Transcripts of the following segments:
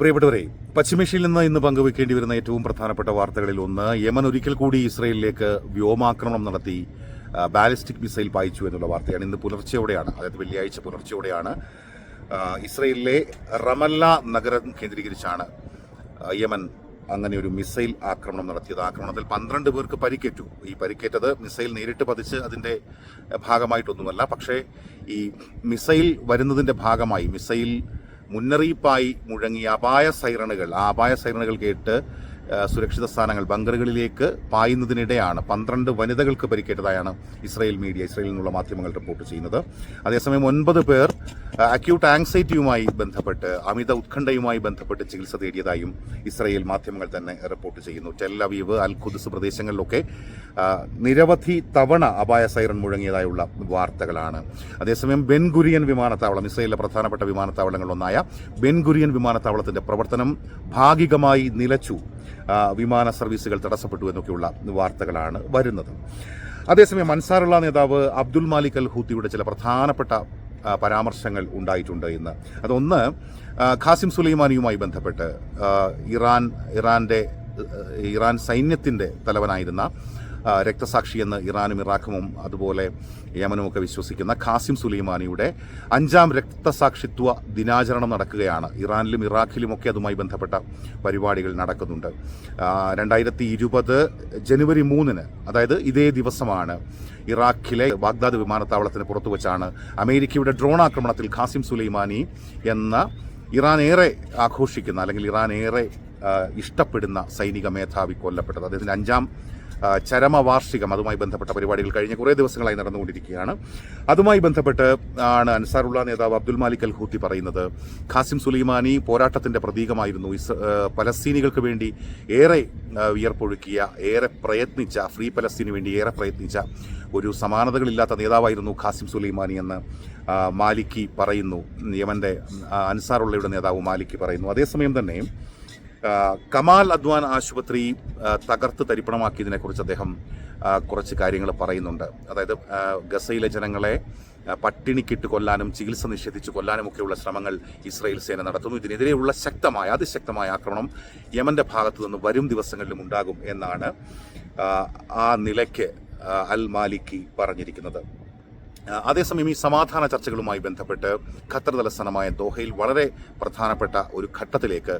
പ്രിയപ്പെട്ടവരെ പശ്ചിമേഷ്യയിൽ നിന്ന് ഇന്ന് പങ്കുവെക്കേണ്ടി വരുന്ന ഏറ്റവും പ്രധാനപ്പെട്ട വാർത്തകളിൽ ഒന്ന് യമൻ ഒരിക്കൽ കൂടി ഇസ്രയേലിലേക്ക് വ്യോമാക്രമണം നടത്തി ബാലിസ്റ്റിക് മിസൈൽ പായിച്ചു എന്നുള്ള വാർത്തയാണ്. ഇന്ന് പുലർച്ചെയോടെയാണ് അതായത് വെള്ളിയാഴ്ച പുലർച്ചെയോടെയാണ് ഇസ്രയേലിലെ റമല്ല നഗരം കേന്ദ്രീകരിച്ചാണ് യമൻ അങ്ങനെ ഒരു മിസൈൽ ആക്രമണം നടത്തിയത്. ആക്രമണത്തിൽ പന്ത്രണ്ട് പേർക്ക് പരിക്കേറ്റു. ഈ പരിക്കേറ്റത് മിസൈൽ നേരിട്ട് പതിച്ച് അതിന്റെ ഭാഗമായിട്ടൊന്നുമല്ല പക്ഷേ ഈ മിസൈൽ വരുന്നതിന്റെ ഭാഗമായി മിസൈൽ മുന്നറിയിപ്പായി മുഴങ്ങിയ അപായ സൈറണുകൾ ആ അപായ സൈറണുകൾ കേട്ട് സുരക്ഷിത സ്ഥാനങ്ങൾ ബങ്കറുകളിലേക്ക് പായുന്നതിനിടെയാണ് പന്ത്രണ്ട് വനിതകൾക്ക് പരിക്കേറ്റതായാണ് ഇസ്രായേൽ മീഡിയ ഇസ്രായേലിൽ നിന്നുള്ള മാധ്യമങ്ങൾ റിപ്പോർട്ട് ചെയ്യുന്നത്. അതേസമയം ഒൻപത് പേർ അക്യൂട്ട് ആങ്സൈറ്റിയുമായി ബന്ധപ്പെട്ട് അമിത ഉത്കണ്ഠയുമായി ബന്ധപ്പെട്ട് ചികിത്സ തേടിയതായും ഇസ്രായേൽ മാധ്യമങ്ങൾ തന്നെ റിപ്പോർട്ട് ചെയ്യുന്നു. ടെല്ലവീവ് അൽഖുദ്സ് അൽ ഖുദ്സ് പ്രദേശങ്ങളിലൊക്കെ നിരവധി തവണ അപായ സൈറൺ മുഴങ്ങിയതായുള്ള വാർത്തകളാണ്. അതേസമയം ബെൻഗുരിയൻ വിമാനത്താവളം ഇസ്രയേലിലെ പ്രധാനപ്പെട്ട വിമാനത്താവളങ്ങളിലൊന്നായ ബെൻഗുരിയൻ വിമാനത്താവളത്തിന്റെ പ്രവർത്തനം ഭാഗികമായി നിലച്ചു. വിമാന സർവീസുകൾ തടസ്സപ്പെട്ടു എന്നൊക്കെയുള്ള വാർത്തകളാണ് വരുന്നത്. അതേസമയം അൻസാറുള്ള നേതാവ് അബ്ദുൽ മാലിക് അൽ ഹൂത്തിയുടെ ചില പ്രധാനപ്പെട്ട പരാമർശങ്ങൾ ഉണ്ടായിട്ടുണ്ട് ഇന്ന്. അതൊന്ന് ഖാസിം സുലൈമാനിയുമായി ബന്ധപ്പെട്ട് ഇറാൻ ഇറാന്റെ ഇറാൻ സൈന്യത്തിന്റെ തലവനായിരുന്ന രക്തസാക്ഷി എന്ന് ഇറാനും ഇറാഖും അതുപോലെ യമനുമൊക്കെ വിശ്വസിക്കുന്ന ഖാസിം സുലൈമാനിയുടെ അഞ്ചാം രക്തസാക്ഷിത്വ ദിനാചരണം നടക്കുകയാണ്. ഇറാനിലും ഇറാഖിലുമൊക്കെ അതുമായി ബന്ധപ്പെട്ട പരിപാടികൾ നടക്കുന്നുണ്ട്. രണ്ടായിരത്തി ഇരുപത് ജനുവരി മൂന്നിന് അതായത് ഇതേ ദിവസമാണ് ഇറാഖിലെ ബാഗ്ദാദ് വിമാനത്താവളത്തിന് പുറത്തു വച്ചാണ് അമേരിക്കയുടെ ഡ്രോൺ ആക്രമണത്തിൽ ഖാസിം സുലൈമാനി എന്ന ഇറാൻ ആഘോഷിക്കുന്ന അല്ലെങ്കിൽ ഇറാൻ ഇഷ്ടപ്പെടുന്ന സൈനിക മേധാവി കൊല്ലപ്പെട്ടത്. അദ്ദേഹത്തിന്റെ അഞ്ചാം ചരമവാർഷികം അതുമായി ബന്ധപ്പെട്ട പരിപാടികൾ കഴിഞ്ഞ കുറേ ദിവസങ്ങളായി നടന്നുകൊണ്ടിരിക്കുകയാണ്. അതുമായി ബന്ധപ്പെട്ട് ആണ് അൻസാറുള്ള നേതാവ് അബ്ദുൽ മാലിക് അൽ ഹൂത്തി പറയുന്നത് ഖാസിം സുലൈമാനി പോരാട്ടത്തിന്റെ പ്രതീകമായിരുന്നു. പലസ്തീനികൾക്ക് വേണ്ടി ഏറെ വിയർപ്പൊഴുക്കിയ ഏറെ പ്രയത്നിച്ച ഫ്രീ പലസ്തീനു വേണ്ടി ഏറെ പ്രയത്നിച്ച ഒരു സമാനതകളില്ലാത്ത നേതാവായിരുന്നു ഖാസിം സുലൈമാനി എന്ന് മാലിക്കി പറയുന്നു. യമന്റെ അൻസാറുള്ളയുടെ നേതാവ് മാലിക്കി പറയുന്നു. അതേസമയം തന്നെ കമാൽ അദ്വാൻ ആശുപത്രി തകർത്ത് തരിപ്പണമാക്കിയതിനെ കുറിച്ച് അദ്ദേഹം കുറച്ച് കാര്യങ്ങൾ പറയുന്നുണ്ട്. അതായത് ഗസയിലെ ജനങ്ങളെ പട്ടിണിക്കിട്ട് കൊല്ലാനും ചികിത്സ നിഷേധിച്ച് കൊല്ലാനും ഒക്കെയുള്ള ശ്രമങ്ങൾ ഇസ്രായേൽ സേന നടത്തുന്നു. ഇതിനെതിരെയുള്ള ശക്തമായ അതിശക്തമായ ആക്രമണം യമന്റെ ഭാഗത്തു നിന്ന് വരും ദിവസങ്ങളിലും ഉണ്ടാകും എന്നാണ് ആ, നിലയ്ക്ക് അൽ മാലിക്കി പറഞ്ഞിരിക്കുന്നത്. അതേസമയം ഈ സമാധാന ചർച്ചകളുമായി ബന്ധപ്പെട്ട് ഖത്തർ തലസ്ഥാനമായ ദോഹയിൽ വളരെ പ്രധാനപ്പെട്ട ഒരു ഘട്ടത്തിലേക്ക്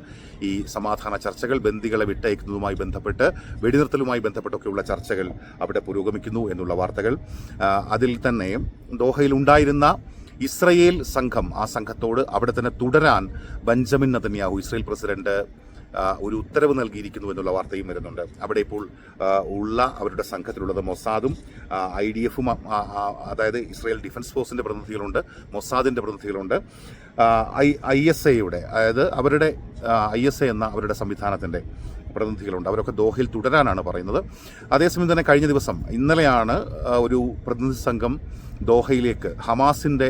ഈ സമാധാന ചർച്ചകൾ ബന്ദികളെ വിട്ടയക്കുന്നതുമായി ബന്ധപ്പെട്ട് വെടിനിർത്തലുമായി ബന്ധപ്പെട്ടൊക്കെയുള്ള ചർച്ചകൾ അവിടെ പുരോഗമിക്കുന്നു എന്നുള്ള വാർത്തകൾ. അതിൽ തന്നെ ദോഹയിൽ ഉണ്ടായിരുന്ന ഇസ്രയേൽ സംഘം ആ സംഘത്തോട് അവിടെ തന്നെ തുടരാൻ ബെഞ്ചമിൻ നതന്യാഹു ഇസ്രയേൽ പ്രസിഡന്റ് ഒരു ഉത്തരവ് നൽകിയിരിക്കുന്നു എന്നുള്ള വാർത്തയും വരുന്നുണ്ട്. അവിടെ ഇപ്പോൾ ഉള്ള അവരുടെ സംഘത്തിലുള്ളത് മൊസാദും ഐ ഡി എഫും അതായത് ഇസ്രായേൽ ഡിഫൻസ് ഫോഴ്സിന്റെ പ്രതിനിധികളുണ്ട് മൊസാദിന്റെ പ്രതിനിധികളുണ്ട്. ഐ ഐ എസ് എയുടെ അതായത് അവരുടെ ഐ എസ് എ എന്ന അവരുടെ സംവിധാനത്തിന്റെ പ്രതിനിധികളുണ്ട്. അവരൊക്കെ ദോഹയിൽ തുടരാനാണ് പറയുന്നത്. അതേസമയം തന്നെ കഴിഞ്ഞ ദിവസം ഇന്നലെയാണ് ഒരു പ്രതിനിധി സംഘം ദോഹയിലേക്ക് ഹമാസിന്റെ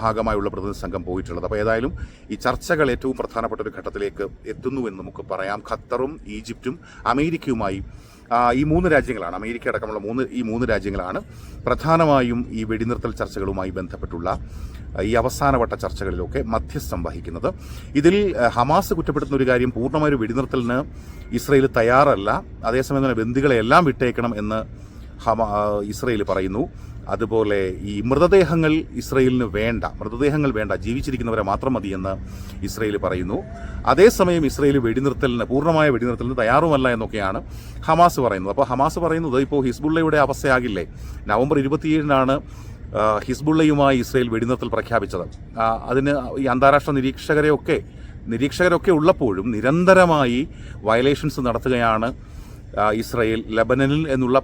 ഭാഗമായുള്ള പ്രതിനിധി സംഘം പോയിട്ടുള്ളത്. അപ്പോൾ ഏതായാലും ഈ ചർച്ചകൾ ഏറ്റവും പ്രധാനപ്പെട്ട ഒരു ഘട്ടത്തിലേക്ക് എത്തുന്നുവെന്ന് നമുക്ക് പറയാം. ഖത്തറും ഈജിപ്തും അമേരിക്കയുമായി ഈ മൂന്ന് രാജ്യങ്ങളാണ് അമേരിക്ക അടക്കമുള്ള മൂന്ന് ഈ മൂന്ന് രാജ്യങ്ങളാണ് പ്രധാനമായും ഈ വെടിനിർത്തൽ ചർച്ചകളുമായി ബന്ധപ്പെട്ടുള്ള ഈ അവസാനവട്ട ചർച്ചകളിലൊക്കെ മധ്യസ്ഥം വഹിക്കുന്നത്. ഇതിൽ ഹമാസ് കുറ്റപ്പെടുത്തുന്ന ഒരു കാര്യം പൂർണമായ ഒരു വെടിനിർത്തലിന് ഇസ്രയേൽ തയ്യാറല്ല. അതേസമയം തന്നെ ബന്ദികളെ എല്ലാം വിട്ടേക്കണം എന്ന് ഹമാ ഇസ്രയേൽ പറയുന്നു. അതുപോലെ ഈ മൃതദേഹങ്ങൾ ഇസ്രയേലിന് വേണ്ട മൃതദേഹങ്ങൾ വേണ്ട ജീവിച്ചിരിക്കുന്നവരെ മാത്രം മതിയെന്ന് ഇസ്രയേൽ പറയുന്നു. അതേസമയം ഇസ്രയേൽ വെടിനിർത്തലിന് പൂർണമായ വെടിനിർത്തലിന് തയ്യാറുമല്ല എന്നൊക്കെയാണ് ഹമാസ് പറയുന്നത്. അപ്പോൾ ഹമാസ് പറയുന്നത് ഇപ്പോൾ ഹിസ്ബുള്ളയുടെ അവസ്ഥയാകില്ലേ? നവംബർ ഇരുപത്തിയേഴിനാണ് ഹിസ്ബുള്ളയുമായി ഇസ്രയേൽ വെടിനിർത്തൽ പ്രഖ്യാപിച്ചത്. അതിന് ഈ അന്താരാഷ്ട്ര നിരീക്ഷകരെയൊക്കെ നിരീക്ഷകരൊക്കെ ഉള്ളപ്പോഴും നിരന്തരമായി വയലേഷൻസ് നടത്തുകയാണ് ഇസ്രായേൽ ലബനനിൽ എന്നുള്ള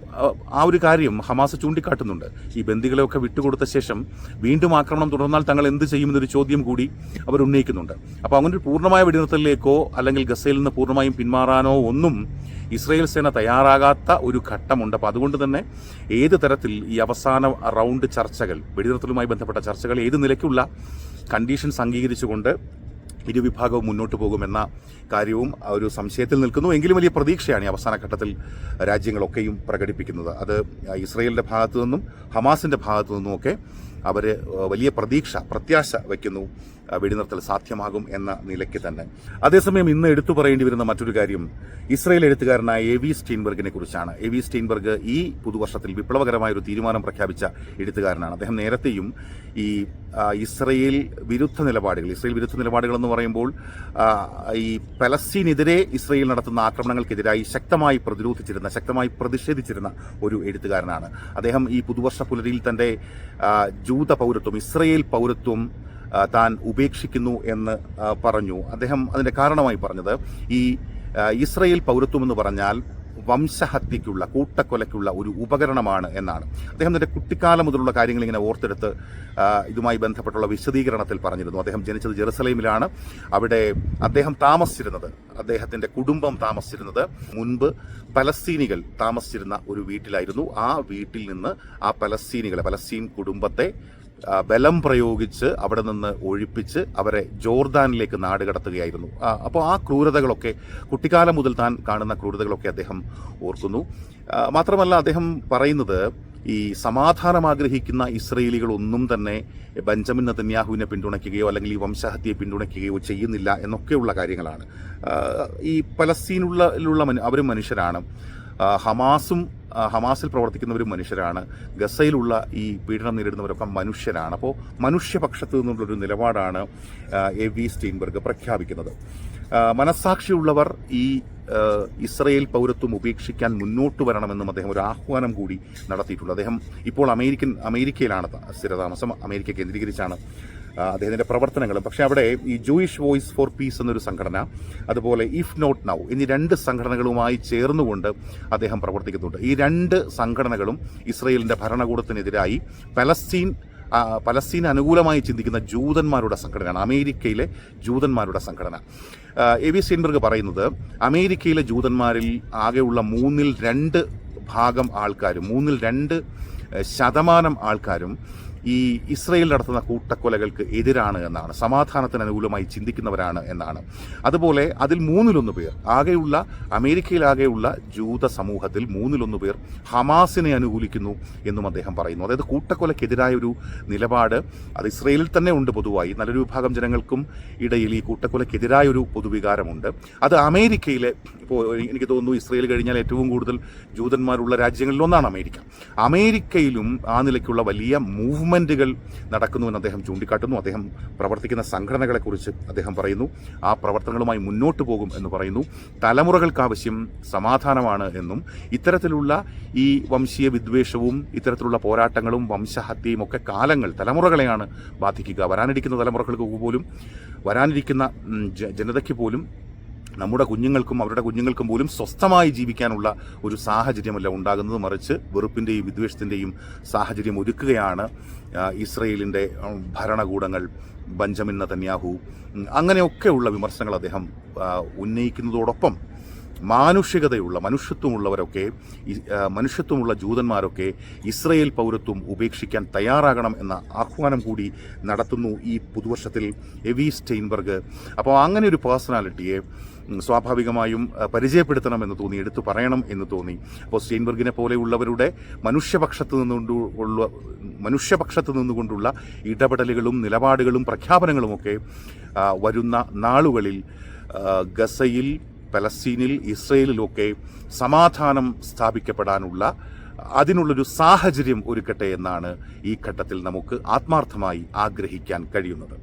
ആ, ഒരു കാര്യം ഹമാസ് ചൂണ്ടിക്കാട്ടുന്നുണ്ട്. ഈ ബന്ദികളെയൊക്കെ വിട്ടുകൊടുത്ത ശേഷം വീണ്ടും ആക്രമണം തുടർന്നാൽ തങ്ങൾ എന്ത് ചെയ്യുമെന്നൊരു ചോദ്യം കൂടി അവർ ഉന്നയിക്കുന്നുണ്ട്. അപ്പോൾ അങ്ങനെ ഒരു പൂർണമായ വെടിനിർത്തലിലേക്കോ അല്ലെങ്കിൽ ഗസയിൽ നിന്ന് പൂർണമായും പിന്മാറാനോ ഒന്നും ഇസ്രയേൽ സേന തയ്യാറാകാത്ത ഒരു ഘട്ടമുണ്ട്. അപ്പോൾ അതുകൊണ്ട് തന്നെ ഏത് തരത്തിൽ ഈ അവസാന റൗണ്ട് ചർച്ചകൾ വെടിനിർത്തലുമായി ബന്ധപ്പെട്ട ചർച്ചകൾ ഏത് നിലയ്ക്കുള്ള കണ്ടീഷൻസ് അംഗീകരിച്ചുകൊണ്ട് ഇരുവിഭാഗവും മുന്നോട്ട് പോകുമെന്ന കാര്യവും ഒരു സംശയത്തിൽ നിൽക്കുന്നു. എങ്കിലും വലിയ പ്രതീക്ഷയാണ് ഈ അവസാന ഘട്ടത്തിൽ രാജ്യങ്ങളൊക്കെയും പ്രകടിപ്പിക്കുന്നത്. അത് ഇസ്രയേലിന്റെ ഭാഗത്തു നിന്നും ഹമാസിന്റെ ഭാഗത്തു നിന്നുമൊക്കെ അവർ വലിയ പ്രതീക്ഷ പ്രത്യാശ വയ്ക്കുന്നു വെടിനിർത്തൽ സാധ്യമാകും എന്ന നിലയ്ക്ക് തന്നെ. അതേസമയം ഇന്ന് എടുത്തു പറയേണ്ടി വരുന്ന മറ്റൊരു കാര്യം ഇസ്രയേൽ എഴുത്തുകാരനായ എ വി സ്റ്റീൻബർഗിനെ കുറിച്ചാണ്. എ വി സ്റ്റീൻബർഗ് ഈ പുതുവർഷത്തിൽ വിപ്ലവകരമായ ഒരു തീരുമാനം പ്രഖ്യാപിച്ച എഴുത്തുകാരനാണ്. അദ്ദേഹം നേരത്തെയും ഈ ഇസ്രയേൽ വിരുദ്ധ നിലപാടുകൾ ഇസ്രയേൽ വിരുദ്ധ നിലപാടുകൾ എന്ന് പറയുമ്പോൾ ഈ പലസ്തീനെതിരെ ഇസ്രയേൽ നടത്തുന്ന ആക്രമണങ്ങൾക്കെതിരായി ശക്തമായി പ്രതിരോധിച്ചിരുന്ന ശക്തമായി പ്രതിഷേധിച്ചിരുന്ന ഒരു എഴുത്തുകാരനാണ്. അദ്ദേഹം ഈ പുതുവർഷ പുലരിയിൽ തന്റെ ആ, ജൂത പൗരത്വം ഇസ്രയേൽ പൗരത്വം താൻ ഉപേക്ഷിക്കുന്നു എന്ന് പറഞ്ഞു. അദ്ദേഹം അതിന്റെ കാരണമായി പറഞ്ഞത് ഈ ഇസ്രയേൽ പൗരത്വം എന്ന് പറഞ്ഞാൽ വംശഹത്യയ്ക്കുള്ള കൂട്ടക്കൊലയ്ക്കുള്ള ഒരു ഉപകരണമാണ് എന്നാണ്. അദ്ദേഹം തന്റെ കുട്ടിക്കാലം മുതലുള്ള കാര്യങ്ങൾ ഇങ്ങനെ ഓർത്തെടുത്ത് ഇതുമായി ബന്ധപ്പെട്ടുള്ള വിശദീകരണത്തിൽ പറഞ്ഞിരുന്നു. അദ്ദേഹം ജനിച്ചത് ജെറുസലേമിലാണ്. അവിടെ അദ്ദേഹം താമസിച്ചിരുന്നത് അദ്ദേഹത്തിന്റെ കുടുംബം താമസിച്ചിരുന്നത് മുൻപ് പലസ്തീനികൾ താമസിച്ചിരുന്ന ഒരു വീട്ടിലായിരുന്നു. ആ വീട്ടിൽ നിന്ന് ആ പലസ്തീനികളെ പലസ്തീൻ കുടുംബത്തെ ബലം പ്രയോഗിച്ച് അവിടെ നിന്ന് ഒഴിപ്പിച്ച് അവരെ ജോർദാനിലേക്ക് നാടുകടത്തുകയായിരുന്നു അപ്പോൾ ആ ക്രൂരതകളൊക്കെ കുട്ടിക്കാലം മുതൽ താൻ കാണുന്ന ക്രൂരതകളൊക്കെ അദ്ദേഹം ഓർക്കുന്നു. മാത്രമല്ല അദ്ദേഹം പറയുന്നത് ഈ സമാധാനം ആഗ്രഹിക്കുന്ന ഇസ്രയേലികൾ ഒന്നും തന്നെ ബെഞ്ചമിൻ നതന്യാഹുവിനെ പിന്തുണയ്ക്കുകയോ അല്ലെങ്കിൽ ഈ വംശഹത്യയെ പിന്തുണയ്ക്കുകയോ ചെയ്യുന്നില്ല എന്നൊക്കെയുള്ള കാര്യങ്ങളാണ്. ഈ പലസ്തീനുള്ള അവരും മനുഷ്യരാണ്. ഹമാസും ഹമാസിൽ പ്രവർത്തിക്കുന്നവരും മനുഷ്യരാണ്. ഗസയിലുള്ള ഈ പീഡനം നേരിടുന്നവരൊക്കെ മനുഷ്യരാണ്. അപ്പോൾ മനുഷ്യപക്ഷത്ത് നിന്നുള്ളൊരു നിലപാടാണ് എ വി സ്റ്റീൻബർഗ് പ്രഖ്യാപിക്കുന്നത്. മനസ്സാക്ഷിയുള്ളവർ ഈ ഇസ്രയേൽ പൗരത്വം ഉപേക്ഷിക്കാൻ മുന്നോട്ട് വരണമെന്നും അദ്ദേഹം ഒരു ആഹ്വാനം കൂടി നടത്തിയിട്ടുണ്ട്. അദ്ദേഹം ഇപ്പോൾ അമേരിക്കൻ അമേരിക്കയിലാണ് സ്ഥിരതാമസം. അമേരിക്ക കേന്ദ്രീകരിച്ചാണ് ആ, അദ്ദേഹത്തിന്റെ പ്രവർത്തനങ്ങളും. പക്ഷേ അവിടെ ഈ ജൂയിഷ് വോയിസ് ഫോർ പീസ് എന്നൊരു സംഘടന അതുപോലെ ഇഫ് നോട്ട് നൗ എന്നീ രണ്ട് സംഘടനകളുമായി ചേർന്നുകൊണ്ട് അദ്ദേഹം പ്രവർത്തിക്കുന്നുണ്ട്. ഈ രണ്ട് സംഘടനകളും ഇസ്രയേലിന്റെ ഭരണകൂടത്തിനെതിരായി പലസ്തീൻ പലസ്തീൻ അനുകൂലമായി ചിന്തിക്കുന്ന ജൂതന്മാരുടെ സംഘടനയാണ്. അമേരിക്കയിലെ ജൂതന്മാരുടെ സംഘടന. എ വി സീൻബർഗ് പറയുന്നത് അമേരിക്കയിലെ ജൂതന്മാരിൽ ആകെയുള്ള മൂന്നിൽ രണ്ട് ഭാഗം ആൾക്കാരും മൂന്നിൽ രണ്ട് ശതമാനം ആൾക്കാരും ഈ ഇസ്രയേൽ നടത്തുന്ന കൂട്ടക്കൊലകൾക്ക് എതിരാണ് എന്നാണ് സമാധാനത്തിന് അനുകൂലമായി ചിന്തിക്കുന്നവരാണ് എന്നാണ്. അതുപോലെ അതിൽ മൂന്നിലൊന്ന് പേർ ആകെയുള്ള അമേരിക്കയിലാകെയുള്ള ജൂത സമൂഹത്തിൽ മൂന്നിലൊന്ന് പേർ ഹമാസിനെ അനുകൂലിക്കുന്നു എന്നും അദ്ദേഹം പറയുന്നു. അതായത് കൂട്ടക്കൊലക്കെതിരായ ഒരു നിലപാട് അത് ഇസ്രയേലിൽ തന്നെ ഉണ്ട് പൊതുവായി. നല്ലൊരു വിഭാഗം ജനങ്ങൾക്കും ഇടയിൽ ഈ കൂട്ടക്കൊലക്കെതിരായ ഒരു പൊതുവികാരമുണ്ട്. അത് അമേരിക്കയിലെ ഇപ്പോൾ എനിക്ക് തോന്നുന്നു ഇസ്രയേൽ കഴിഞ്ഞാൽ ഏറ്റവും കൂടുതൽ ജൂതന്മാരുള്ള രാജ്യങ്ങളിലൊന്നാണ് അമേരിക്ക. അമേരിക്കയിലും ആ നിലയ്ക്കുള്ള വലിയ മൂവ്മെന്റുകൾ നടക്കുന്നുവെന്ന് അദ്ദേഹം ചൂണ്ടിക്കാട്ടുന്നു. അദ്ദേഹം പ്രവർത്തിക്കുന്ന സംഘടനകളെക്കുറിച്ച് അദ്ദേഹം പറയുന്നു. ആ പ്രവർത്തനങ്ങളുമായി മുന്നോട്ട് പോകും എന്ന് പറയുന്നു. തലമുറകൾക്കാവശ്യം സമാധാനമാണ് എന്നും ഇത്തരത്തിലുള്ള ഈ വംശീയ വിദ്വേഷവും ഇത്തരത്തിലുള്ള പോരാട്ടങ്ങളും വംശഹത്യയും ഒക്കെ കാലങ്ങൾ തലമുറകളെയാണ് ബാധിക്കുക. വരാനിരിക്കുന്ന തലമുറകൾക്ക് പോലും വരാനിരിക്കുന്ന ജനതയ്ക്ക് പോലും നമ്മുടെ കുഞ്ഞുങ്ങൾക്കും അവരുടെ കുഞ്ഞുങ്ങൾക്കും പോലും സ്വസ്ഥമായി ജീവിക്കാനുള്ള ഒരു സാഹചര്യമല്ല ഉണ്ടാകുന്നത്. മറിച്ച് വെറുപ്പിന്റെയും വിദ്വേഷത്തിന്റെയും സാഹചര്യം ഒരുക്കുകയാണ് ഇസ്രയേലിന്റെ ഭരണകൂടങ്ങൾ ബഞ്ചമിൻ നതന്യാഹു ഉം, അങ്ങനെയൊക്കെയുള്ള വിമർശനങ്ങൾ അദ്ദേഹം ഉന്നയിക്കുന്നതോടൊപ്പം മാനുഷികതയുള്ള മനുഷ്യത്വമുള്ളവരൊക്കെ മനുഷ്യത്വമുള്ള ജൂതന്മാരൊക്കെ ഇസ്രയേൽ പൗരത്വം ഉപേക്ഷിക്കാൻ തയ്യാറാകണം എന്ന ആഹ്വാനം കൂടി നടത്തുന്നു ഈ പുതുവർഷത്തിൽ എവി സ്റ്റെയിൻബർഗ് അപ്പോൾ അങ്ങനെ ഒരു പേഴ്സണാലിറ്റിയെ സ്വാഭാവികമായും പരിചയപ്പെടുത്തണമെന്ന് തോന്നി എടുത്തു പറയണം എന്ന് തോന്നി. അപ്പോൾ സ്റ്റെയിൻബർഗിനെ പോലെയുള്ളവരുടെ മനുഷ്യപക്ഷത്ത് നിന്നുകൊണ്ടുള്ള മനുഷ്യപക്ഷത്ത് നിന്നുകൊണ്ടുള്ള ഇടപെടലുകളും നിലപാടുകളും പ്രഖ്യാപനങ്ങളുമൊക്കെ വരുന്ന നാളുകളിൽ ഗസയിൽ പലസ്തീനിൽ ഇസ്രയേലിലൊക്കെ സമാധാനം സ്ഥാപിക്കപ്പെടാനുള്ള അതിനുള്ളൊരു സാഹചര്യം ഒരുക്കട്ടെ എന്നാണ് ഈ ഘട്ടത്തിൽ നമുക്ക് ആത്മാർത്ഥമായി ആഗ്രഹിക്കാൻ കഴിയുന്നത്.